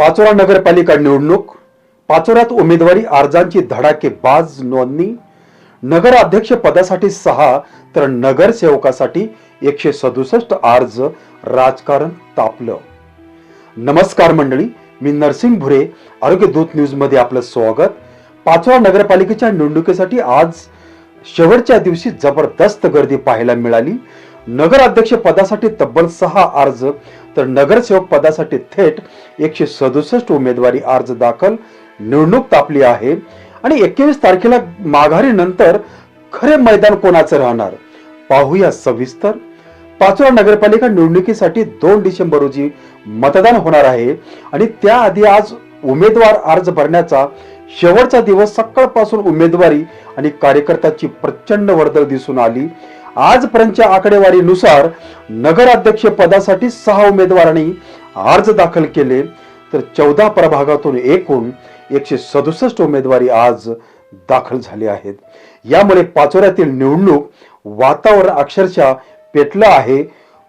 पाचोरा नगरपालिका निवडणूक पाचोऱ्यात उमेदवारी अर्जांची धडाकेबाज नोंदणी नगराध्यक्ष पदासाठी सहा तर नगरसेवकासाठी एकशे सदुसष्ट अर्ज राजकारण तापलं. नमस्कार मंडळी मी नरसिंग भुरे आरोग्य दूत न्यूजमध्ये आपलं स्वागत. पाचोरा नगरपालिकेच्या निवडणुकीसाठी आज शेवटच्या दिवशी जबरदस्त गर्दी पाहायला मिळाली. नगराध्यक्ष पदासाठी तब्बल सहा अर्ज तर नगरसेवक पदासाठी थेट एकशे सदुसष्ट उमेदवारी अर्ज दाखल निवडणूक तापली आहे. आणि एकवीस तारखेला माघारी नंतर खरे मैदान कोणाचं राहणार? पाहूया सविस्तर. पाचोरा नगरपालिका निवडणुकीसाठी दोन डिसेंबर रोजी मतदान होणार आहे. आणि त्याआधी आज उमेदवार अर्ज भरण्याचा शेवटचा दिवस सकाळपासून उमेदवारी आणि कार्यकर्त्याची प्रचंड वर्दळ दिसून आली. आजपर्यंतच्या आकडेवारीनुसार नगराध्यक्ष पदासाठी सहा उमेदवारांनी अर्ज दाखल केले. तर चौदा प्रभागातून एकूण एकशे सदुसष्ट उमेदवारी आज दाखल झाले आहेत. यामुळे पाचोऱ्यातील निवडणूक वातावरण अक्षरशः पेटलं आहे.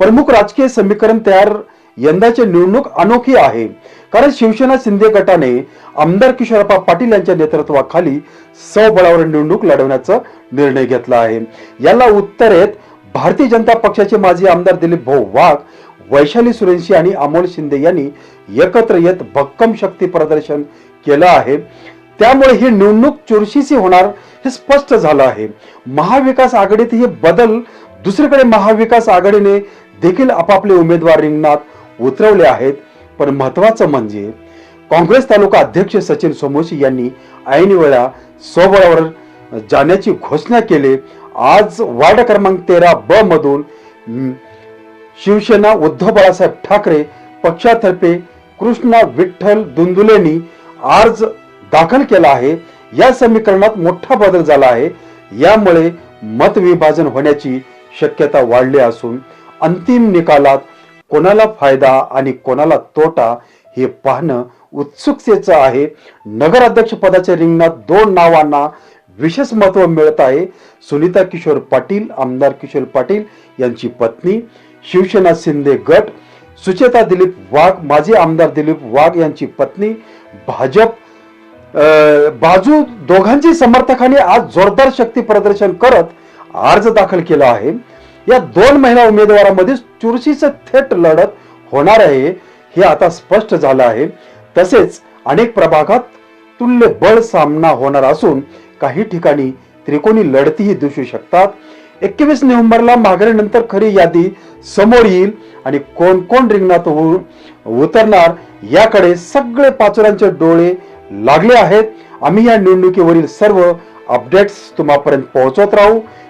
प्रमुख राजकीय समीकरण तयार यंदाची निवडणूक अनोखी आहे. कारण शिवसेना शिंदे गटाने आमदार किशोरप्पा पाटील यांच्या नेतृत्वाखाली सबळावर निवडणूक लढवण्याचा निर्णय घेतला आहे. याला उत्तरेत भारतीय जनता पक्षाचे माजी आमदार दिलीप भाऊ वाघ वैशाली सुरेंशी आणि अमोल शिंदे यांनी एकत्र येत भक्कम शक्ती प्रदर्शन केलं आहे. त्यामुळे ही निवडणूक चुरशीची होणार हे स्पष्ट झालं आहे. महाविकास आघाडीत हे बदल दुसरीकडे महाविकास आघाडीने देखील आपापले उमेदवार रिंगणात उतरवले आहेत. पण महत्वाचं म्हणजे काँग्रेस तालुका अध्यक्ष सचिन सोमोशी यांनी ऐन वेळा स्वबळावर जाण्याची घोषणा केली. आज वार्ड क्रमांक तेरा ब मधून शिवसेना उद्धव बाळासाहेब ठाकरे पक्षातर्फे कृष्णा विठ्ठल दुंदुलेनी अर्ज दाखल केला आहे. या समीकरणात मोठा बदल झाला आहे. यामुळे मतविभाजन होण्याची शक्यता वाढली असून अंतिम निकालात कोणाला फायदा आणि कोणाला तोटा हे पाहणं उत्सुकतेचं आहे. नगराध्यक्ष पदाच्या रिंगणात दोन नावांना विशेष महत्त्व मिळत आहे. सुनीता किशोर पाटील आमदार किशोर पाटील यांची पत्नी शिवसेना शिंदे गट सुचेता दिलीप वाघ माजी आमदार दिलीप वाघ यांची पत्नी भाजप बाजू दोघांची समर्थकांनी आज जोरदार शक्ती प्रदर्शन करत अर्ज दाखल केला आहे. या दोन महिला उमेदवारांमध्ये चुरशीचं थेट लढत होणार आहे हे आता स्पष्ट झालं आहे. तसेच अनेक प्रभागात तुल्य बळ सामना होणार असून काही ठिकाणी त्रिकोणी लढतीही दिसू शकतात. एकवीस नोव्हेंबरला माघारीनंतर खरी यादी समोर येईल आणि कोण कोण रिंगणात उतरणार याकडे सगळे पाचोरांचे डोळे लागले आहेत. आम्ही या निवडणुकीवरील सर्व अपडेट्स तुम्हापर्यंत पोहोचवत राहू.